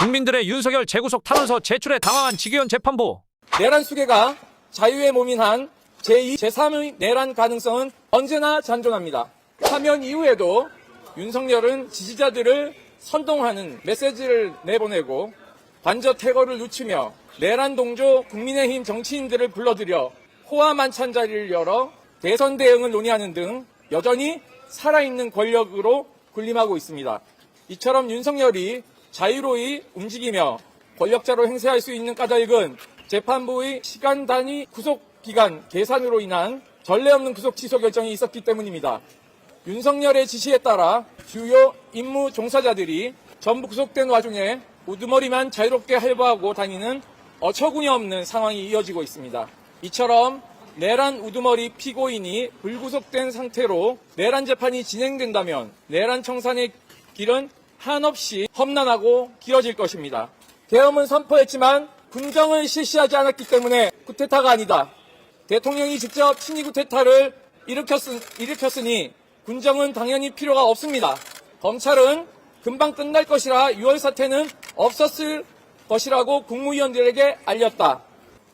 국민들의 윤석열 재구속 탄원서 제출에 당황한 직위원 재판부. 내란 수계가 자유의 몸인 한 제2, 제3의 내란 가능성은 언제나 잔존합니다. 사면 이후에도 윤석열은 지지자들을 선동하는 메시지를 내보내고 관저 태거를 늦추며 내란 동조 국민의힘 정치인들을 불러들여 호화 만찬 자리를 열어 대선 대응을 논의하는 등 여전히 살아있는 권력으로 군림하고 있습니다. 이처럼 윤석열이 자유로이 움직이며 권력자로 행세할 수 있는 까닭은 재판부의 시간 단위 구속 기간 계산으로 인한 전례 없는 구속 취소 결정이 있었기 때문입니다. 윤석열의 지시에 따라 주요 임무 종사자들이 전부 구속된 와중에 우두머리만 자유롭게 할부하고 다니는 어처구니 없는 상황이 이어지고 있습니다. 이처럼 내란 우두머리 피고인이 불구속된 상태로 내란 재판이 진행된다면 내란 청산의 길은 한없이 험난하고 길어질 것입니다. 계엄은 선포했지만 군정을 실시하지 않았기 때문에 쿠데타가 아니다. 대통령이 직접 친위 쿠데타를 일으켰으, 일으켰으 니 군정은 당연히 필요가 없습니다. 검찰은 금방 끝날 것이라 6월 사태는 없었을 것이라고 국무위원들에게 알렸다.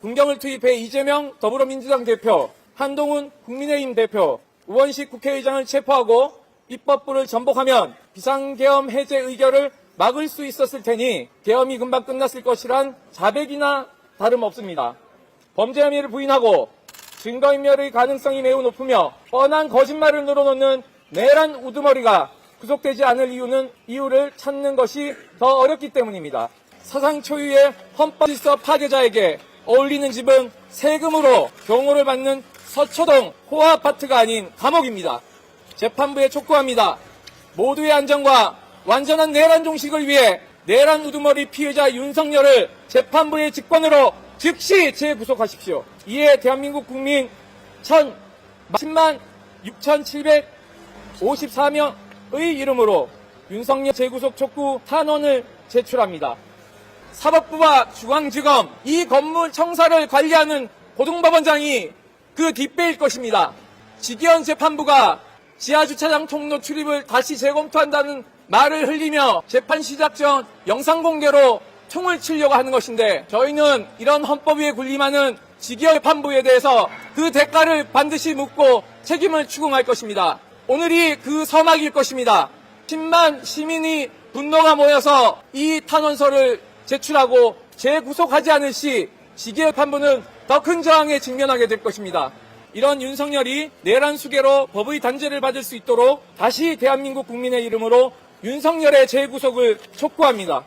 군경을 투입해 이재명 더불어민주당 대표, 한동훈 국민의힘 대표, 우원식 국회의장을 체포하고 입법부를 전복하면 비상계엄 해제 의결을 막을 수 있었을 테니 계엄이 금방 끝났을 것이란 자백이나 다름없습니다. 범죄 혐의를 부인하고 증거인멸의 가능성이 매우 높으며 뻔한 거짓말을 늘어놓는 내란 우두머리가 구속되지 않을 이유는 이유를 찾는 것이 더 어렵기 때문입니다. 사상 초유의 헌법 질서 파괴자에게 어울리는 집은 세금으로 경호를 받는 서초동 호화 아파트가 아닌 감옥입니다. 재판부에 촉구합니다. 모두의 안전과 완전한 내란 종식을 위해 내란 우두머리 피해자 윤석열을 재판부의 직권으로 즉시 재구속하십시오. 이에 대한민국 국민 1010만 6,754명의 이름으로 윤석열 재구속 촉구 탄원을 제출합니다. 사법부와 중앙지검 이 건물 청사를 관리하는 고등법원장이 그 뒷배일 것입니다. 직위원 재판부가 지하주차장 통로 출입을 다시 재검토한다는 말을 흘리며 재판 시작 전 영상 공개로 총을 치려고 하는 것인데 저희는 이런 헌법 위에 군림하는 직위원 재판부에 대해서 그 대가를 반드시 묻고 책임을 추궁할 것입니다. 오늘이 그 서막일 것입니다. 10만 시민이 분노가 모여서 이 탄원서를 제출하고 재구속하지 않을 시 지기의 판부는 더 큰 저항에 직면하게 될 것입니다. 이런 윤석열이 내란 수계로 법의 단죄를 받을 수 있도록 다시 대한민국 국민의 이름으로 윤석열의 재구속을 촉구합니다.